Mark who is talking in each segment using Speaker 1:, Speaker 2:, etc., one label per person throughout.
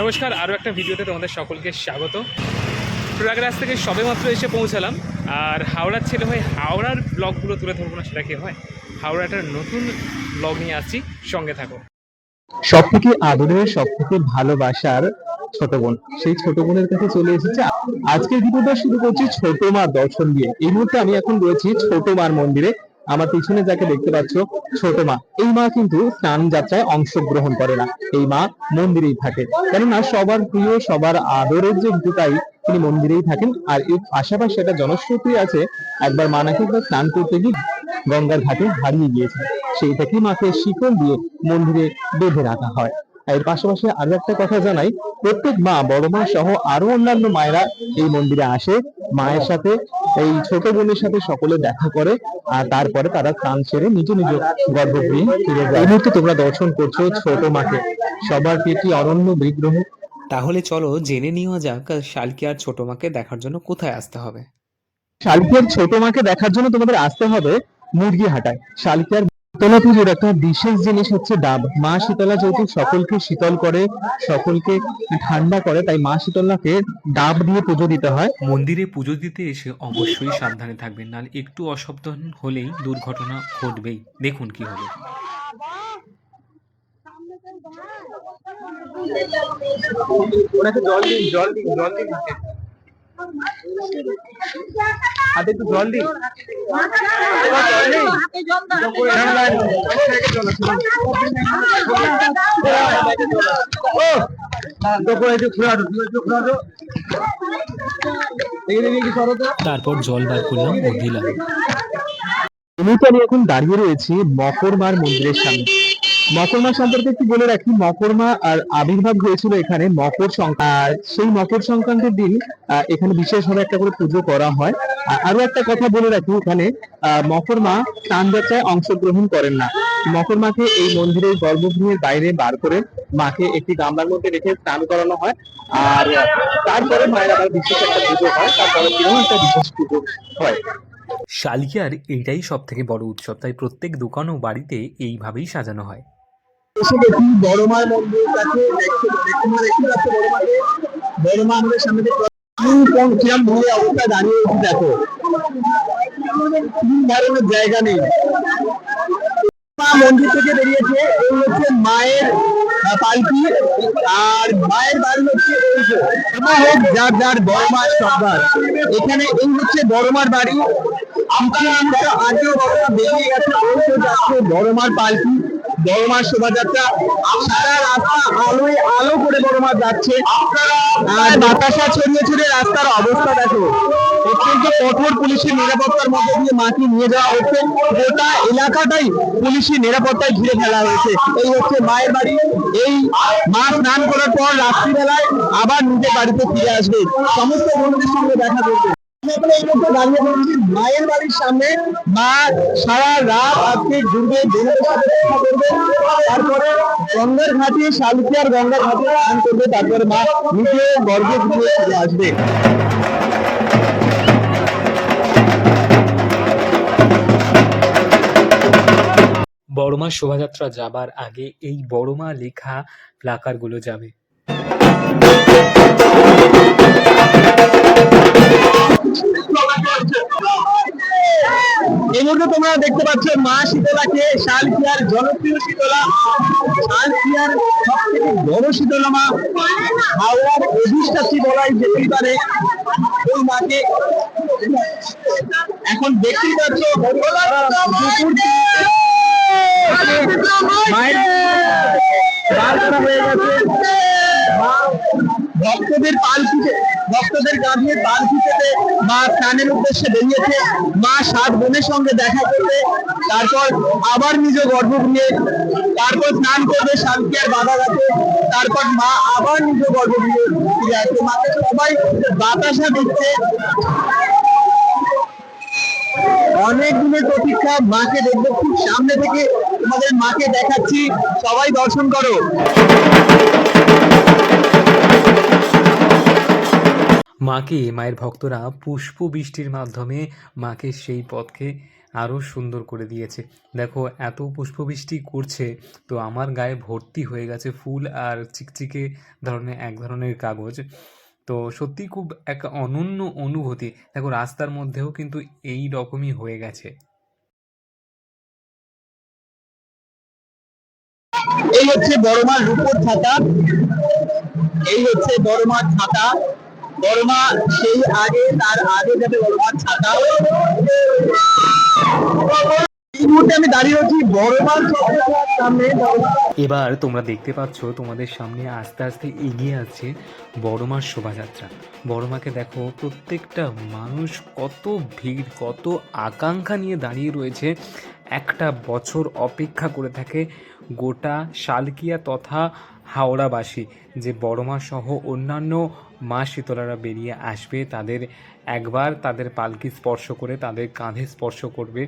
Speaker 1: নমস্কার, আরও একটা ভিডিওতে তোমাদের সকলকে স্বাগত। প্রয়াগরাজ থেকে সবেমাত্র এসে পৌঁছালাম, আর হাওড়ার ছেলে হয়ে হাওড়ার ব্লগগুলো তুলে ধরবো না, সেটা কি হয়? হাওড়া একটা নতুন ব্লগ নিয়ে আসছি, সঙ্গে থাকো।
Speaker 2: সব থেকে আদরের সব থেকে ভালোবাসার ছোট বোন, সেই ছোট বোনের কাছে চলে এসেছে। আজকের ভিডিওটা শুরু করছি ছোট মা দর্শন দিয়ে। এই মুহূর্তে আমি এখন রয়েছি ছোট মার মন্দিরে। আমার পিছনে যাকে দেখতে পাচ্ছ, ছোট মা। এই মা কিন্তু স্নান যাত্রায় অংশগ্রহণ করে না। এই মা মন্দিরেই থাকে। কেননা সবার প্রিয়, সবার আদরের যে ভিটাই তিনি মন্দিরেই থাকেন। আর এর পাশাপাশি একটা জনশ্রুতি আছে, একবার মা নাকি স্নান করতে গিয়ে গঙ্গার ঘাটে হারিয়ে গিয়েছে সেই থেকে মাকে শিকল দিয়ে মন্দিরে বেঁধে রাখা হয়। এর পাশাপাশি আরও একটা কথা জানাই প্রত্যেক মা বড় মা সহ আরও অন্যান্য মায়েরা এই মন্দিরে আসে। মায়ের সাথে এই ছোট বোনের সাথে সকলে দেখা করে আর তারপরে তারা স্নান সেরে নিজ নিজ গর্ভগৃহে ফিরে যায়। এই মুহূর্তে তোমরা দর্শন করছ ছোট মাকে। সবার পেটি অনন্য বিগ্রহ।
Speaker 3: তাহলে চলো জেনে নেওয়া যাক শালকি আর ছোট মাকে দেখার জন্য কোথায় আসতে হবে।
Speaker 2: শালকিয়ার ছোট মাকে দেখার জন্য তোমাদের আসতে হবে মুরগি হাটায় শালকিয়ার শীতলা পুজোর একটা বিশেষ জিনিস হচ্ছে ডাব। মা শীতলা যেহেতু সকলকে শীতল করে সকলকে ঠান্ডা করে তাই মা শীতলাকে ডাব দিয়ে পুজো দিতে হয়।
Speaker 3: মন্দিরে পুজো দিতে এসে অবশ্যই সাবধানে থাকবেন নাহলে একটু অসাবধান হলেই দুর্ঘটনা ঘটবেই। দেখুন কি হবে।
Speaker 2: ওনাকে জল দিন জল দিন জল দিন। হাতে একটু জল দিন
Speaker 3: তারপর জল বার করলাম ও দিলাম
Speaker 2: আমি এখন দাঁড়িয়ে রয়েছি মকরমার মন্দিরের সামনে। মকরমা সম্পর্কে একটু বলে রাখি, মকরমা আর আবির্ভাব হয়েছিল এখানে মকর সংক্রান্ত আর সেই মকর সংক্রান্তির দিন এখানে বিশেষভাবে একটা করে পুজো করা হয়। আর একটা কথা বলে রাখি এখানে মকরমা স্নান যাত্রায় অংশগ্রহণ করেন না। মকরমাকে এই মন্দিরের গর্ভগৃহের বাইরে বার করে মাকে একটি গামলার মধ্যে রেখে স্নান করানো হয়। আর তারপরে মায়ের আবার বিশেষ একটা পুজো হয়, তারপরে একটা বিশেষ পুজো হয়।
Speaker 3: শালকিয়ার এইটাই সব থেকে বড় উৎসব, তাই প্রত্যেক দোকান ও বাড়িতে এইভাবেই সাজানো হয়।
Speaker 2: এসে দেখি বড় মন্দির কাছে অবস্থা দাঁড়িয়ে দেখো। জায়গা নেই। মা থেকে বেরিয়েছে, এই হচ্ছে মায়ের পালকি, আর মায়ের বাড়ি হচ্ছে হোক যার যার বড় মার সর্দার। এখানে এই হচ্ছে বড়। মার বাড়ি আমরা আগেও বড় মা বেরিয়ে গেছে বড় মার পালকি। বড় মার শোভাযাত্রা। সারা রাস্তা আলোয় আলো করে বড় মা যাচ্ছে। আর বাতাসা ছড়িয়ে ছড়িয়ে রাস্তার অবস্থা দেখো। অত্যন্ত কঠোর পুলিশের নিরাপত্তার মধ্যে দিয়ে মাকে নিয়ে যাওয়া হচ্ছে। গোটা এলাকাটাই পুলিশের নিরাপত্তায় ঘিরে ফেলা হয়েছে। এই হচ্ছে মায়ের বাড়ি। এই মা স্নান করার পর রাত্রিবেলায় আবার নিজের বাড়িতে ফিরে আসবে। সমস্ত বন্ধুদের সঙ্গে দেখা করবে। পড়েছি মায়ের বাড়ির সামনে। মা সারা রাত তারপরে গঙ্গার ঘাটে ঘাটে স্নান করবে। তারপরে মা নিজে ফিরে ফিরে আসবে।
Speaker 3: বড়মা শোভাযাত্রা যাবার আগে এই বড়মা লেখা প্লাকারগুলো যাবে।
Speaker 2: এই মুহূর্তে তোমরা দেখতে পাচ্ছ মা শীতলাকে শালকিয়ার জনপ্রিয় শীতলা। শালকিয়ার সব থেকে বড় শীতলা মা। হাওড়ার অধিষ্ঠাত্রী বলাই যেতেই পারে ওই মাকে। এখন দেখতেই পাচ্ছ মায়ের হয়ে গেছে। ভক্তদের পাল পালকিতে ভক্তদের গাঁধিয়ে পালকিতে মা স্নানের উদ্দেশ্যে বেরিয়েছে। মা সাত বোনের সঙ্গে দেখা করবে, তারপর আবার নিজ গর্ভগৃহে, তারপর স্নান করবে, শান্তি আর বাধা গাছে তারপর মা আবার নিজ গর্ভগৃহে ফিরে আসবে মাকে সবাই বাতাসা দিচ্ছে। অনেক দিনের প্রতীক্ষা, মাকে দেখব খুব সামনে থেকে। তোমাদের মাকে দেখাচ্ছি। সবাই দর্শন করো।
Speaker 3: মাকে, মায়ের ভক্তরা পুষ্প বৃষ্টির মাধ্যমে মাকে সেই পথকে আরও সুন্দর করে দিয়েছে। দেখো, এত পুষ্পবৃষ্টি করছে, তো আমার গায়ে ভর্তি হয়ে গেছে ফুল আর চিকচিকে ধরনের, এক ধরনের কাগজ। তো সত্যি খুব এক অনন্য অনুভূতি। দেখো, রাস্তার মধ্যেও কিন্তু এই রকমই হয়ে গেছে।
Speaker 2: এই হচ্ছে বড় মার রূপোর ছাতা এই হচ্ছে বড় মার ছাতা বড় মা সেই আগে, তার আগে যাবে বড় মার ছাতা আছি
Speaker 3: এবার তোমরা দেখতে পাচ্ছ, তোমাদের সামনে আস্তে আস্তে এগিয়ে আসছে বড়মার শোভাযাত্রা। বড়মাকে দেখো, প্রত্যেকটা মানুষ কত ভিড়, কত আকাঙ্ক্ষা নিয়ে দাঁড়িয়ে রয়েছে। একটা বছর অপেক্ষা করে থাকে গোটা শালকিয়া তথা হাওড়াবাসী, যে বড়মা সহ অন্যান্য মা শীতলারা বেরিয়ে আসবে, তাদের একবার তাদের পালকি স্পর্শ করে তাদের কাঁধে স্পর্শ করবে।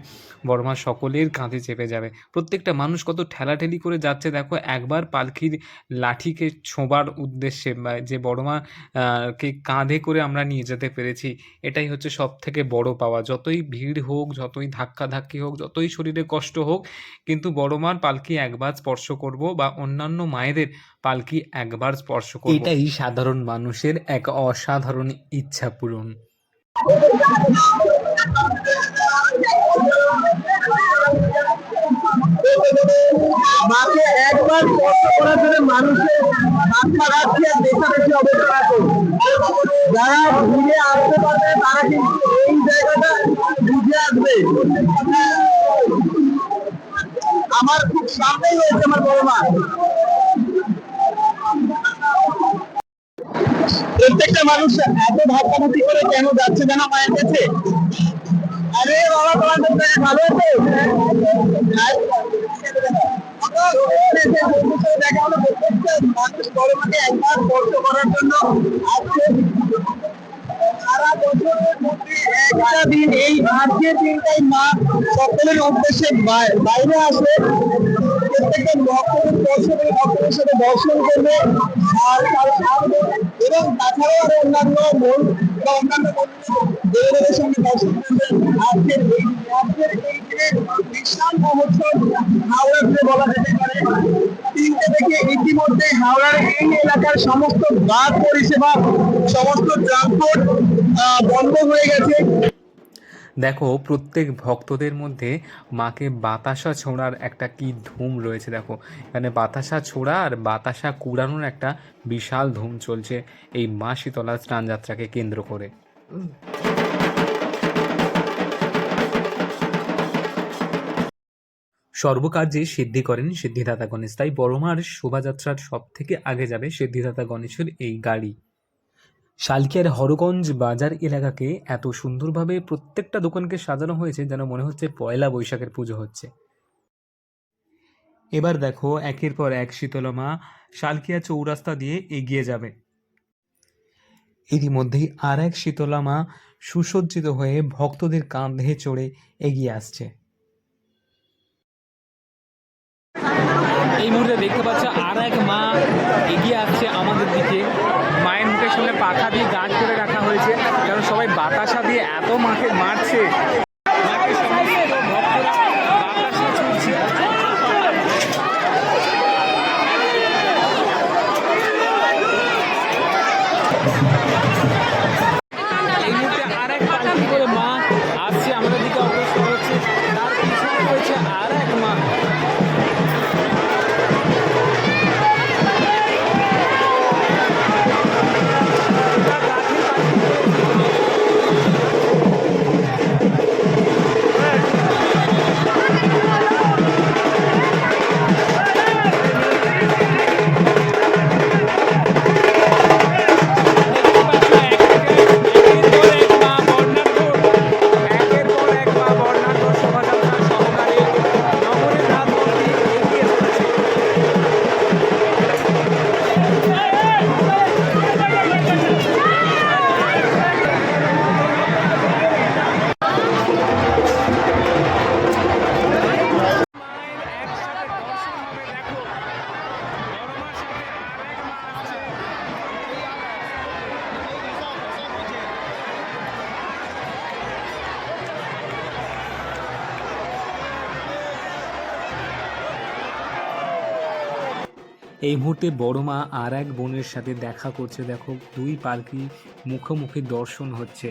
Speaker 3: বড়মা সকলের কাঁধে চেপে যাবে। প্রত্যেকটা মানুষ কত ঠেলাঠেলি করে যাচ্ছে, দেখো, একবার পালকির লাঠিকে ছোঁবার উদ্দেশ্যে যে বড়মা কে কাঁধে করে আমরা নিয়ে যেতে পেরেছি, এটাই হচ্ছে সব থেকে বড় পাওয়া। যতই ভিড় হোক, যতই ধাক্কা ধাক্কি হোক, যতই শরীরে কষ্ট হোক, কিন্তু বড়মার পালকি একবার স্পর্শ করব বা অন্যান্য মায়েদের পালকি একবার স্পর্শ করব। এটাই সাধারণ মানুষের এক অসাধারণ ইচ্ছা পূরণ।
Speaker 2: একবার বুঝে আমার খুব সামনেই রয়েছে আমার বড় মা। প্রত্যেকটা মানুষ এত ভাবনাভুতি করে কেন যাচ্ছে যেন মায়ের কাছে? আরে বাবা, তোমার তো ভালো আছে। দেখা হলো প্রত্যেকটা মানুষ মাকে একবার স্পর্শ করার জন্য আসছে সারা বছরের মধ্যে একটা দিন এই আজকের দিনটাই মা সকলের উদ্দেশ্যে বাইরে আসে। প্রত্যেকটা ভক্তদের স্পর্শ করে ভক্তদের দর্শন করবে। আর এবং তাছাড়াও আরও অন্যান্য মন বা অন্যান্য দর্শন করবে। আজকের এই আজকের এই বিশাল মহোৎসব বলা যেতে পারে। তিনটে থেকে ইতিমধ্যে হাওড়ার এই এলাকার সমস্ত বাস পরিষেবা সমস্ত ট্রান্সপোর্ট বন্ধ হয়ে গেছে।
Speaker 3: দেখো প্রত্যেক ভক্তদের মধ্যে মাকে বাতাসা ছোঁড়ার একটা কি ধুম রয়েছে দেখো। এখানে বাতাসা ছোড়া আর বাতাসা কুড়ানোর একটা বিশাল ধুম চলছে এই মা শীতলা স্নানযাত্রাকে কেন্দ্র করে। সর্বকার্যে সিদ্ধি করেন সিদ্ধিদাতা গণেশ। তাই বড়মার শোভাযাত্রার সব থেকে আগে যাবে সিদ্ধিদাতা গণেশের এই গাড়ি। শালকিয়ার হরগঞ্জ বাজার এলাকাকে এত সুন্দরভাবে প্রত্যেকটা দোকানকে সাজানো হয়েছে যেন মনে হচ্ছে পয়লা বৈশাখের পুজো হচ্ছে। এবার দেখো একের পর এক শীতলমা শালকিয়া চৌরাস্তা দিয়ে এগিয়ে যাবে। এরই মধ্যেই আর এক শীতলামা সুসজ্জিত হয়ে ভক্তদের কাঁধে চড়ে এগিয়ে আসছে।
Speaker 1: এই মুহূর্তে দেখতে পাচ্ছ আর এক মা এগিয়ে আসছে আমাদের দিকে। মায়ের মুখের সামনে পাখা দিয়ে গাছ করে রাখা হয়েছে, কারণ সবাই বাতাসা দিয়ে এত মাকে মারছে। আর এক মা।
Speaker 3: এই মুহূর্তে বড় মা আর এক বোনের সাথে দেখা করছে। দেখো, দুই পালকি মুখোমুখি দর্শন হচ্ছে।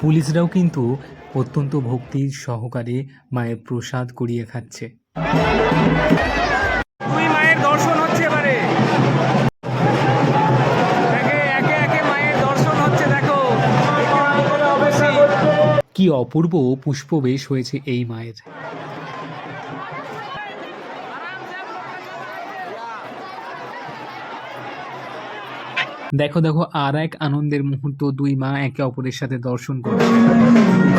Speaker 3: পুলিশরাও কিন্তু অত্যন্ত ভক্তির সহকারে মায়ের প্রসাদ করিয়ে খাচ্ছে। কি অপূর্ব পুষ্পবেশ হয়েছে এই মায়ের। দেখো দেখো আর এক আনন্দের মুহূর্ত দুই মা একে অপরের সাথে দর্শন করছে।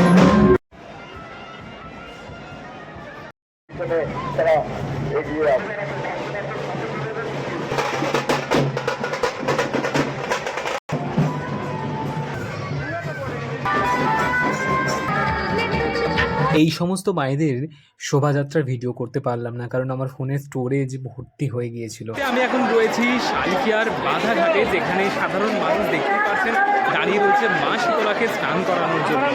Speaker 3: এই সমস্ত মায়েদের শোভাযাত্রার ভিডিও করতে পারলাম না কারণ আমার ফোনের স্টোরেজ ভর্তি হয়ে গিয়েছিল।
Speaker 1: আমি এখন রয়েছি শালকিয়ার বাধাঘাটে যেখানে সাধারণ মানুষ দেখতে পাচ্ছেন দাঁড়িয়ে রয়েছে মা শীতলাকে স্নান করানোর জন্য।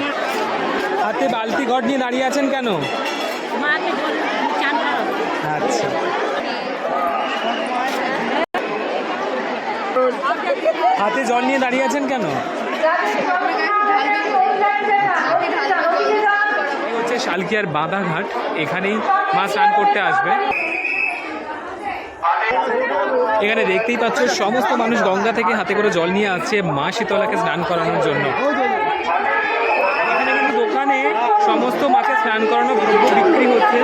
Speaker 1: হাতে বালতি ঘট নিয়ে দাঁড়িয়ে আছেন কেন? আচ্ছা। হাতে জল নিয়ে দাঁড়িয়ে আছেন কেন? হচ্ছে শালকিয়ার বাঁধাঘাট। এখানেই মা স্নান করতে আসবে। এখানে দেখতেই পাচ্ছ, সমস্ত মানুষ গঙ্গা থেকে হাতে করে জল নিয়ে আসছে মা শীতলাকে স্নান করানোর জন্য। এখানে কিন্তু দোকানে সমস্ত মাকে স্নান করানো বিক্রি হচ্ছে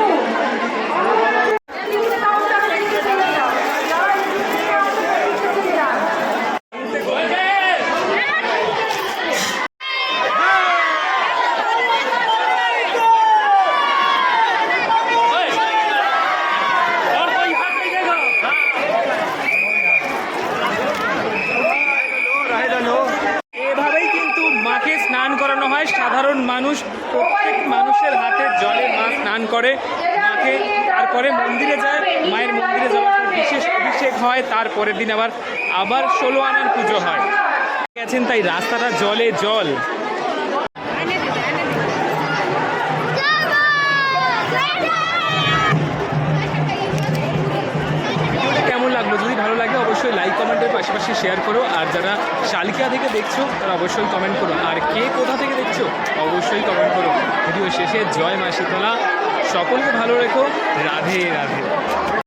Speaker 1: এভাবেই কিন্তু মাকে স্নান করানো হয় সাধারণ মানুষ প্রত্যেক মানুষের হাতে জলে মা স্নান করে মাকে তারপরে মন্দিরে যায় মায়ের মন্দিরে যাওয়ার পর বিশেষ অভিষেক হয় তারপরের দিন আবার আবার ষোলো আনার পুজো হয়। গেছেন তাই রাস্তাটা জলে জল। অবশ্যই লাইক কমেন্টের পাশাপাশি শেয়ার করো। আর যারা শালিকা থেকে দেখছ, তারা অবশ্যই কমেন্ট করো। আর কে কোথা থেকে দেখছ, অবশ্যই কমেন্ট করো। ভিডিও শেষে জয় মা সকলকে ভালো রেখো। রাধে রাধে।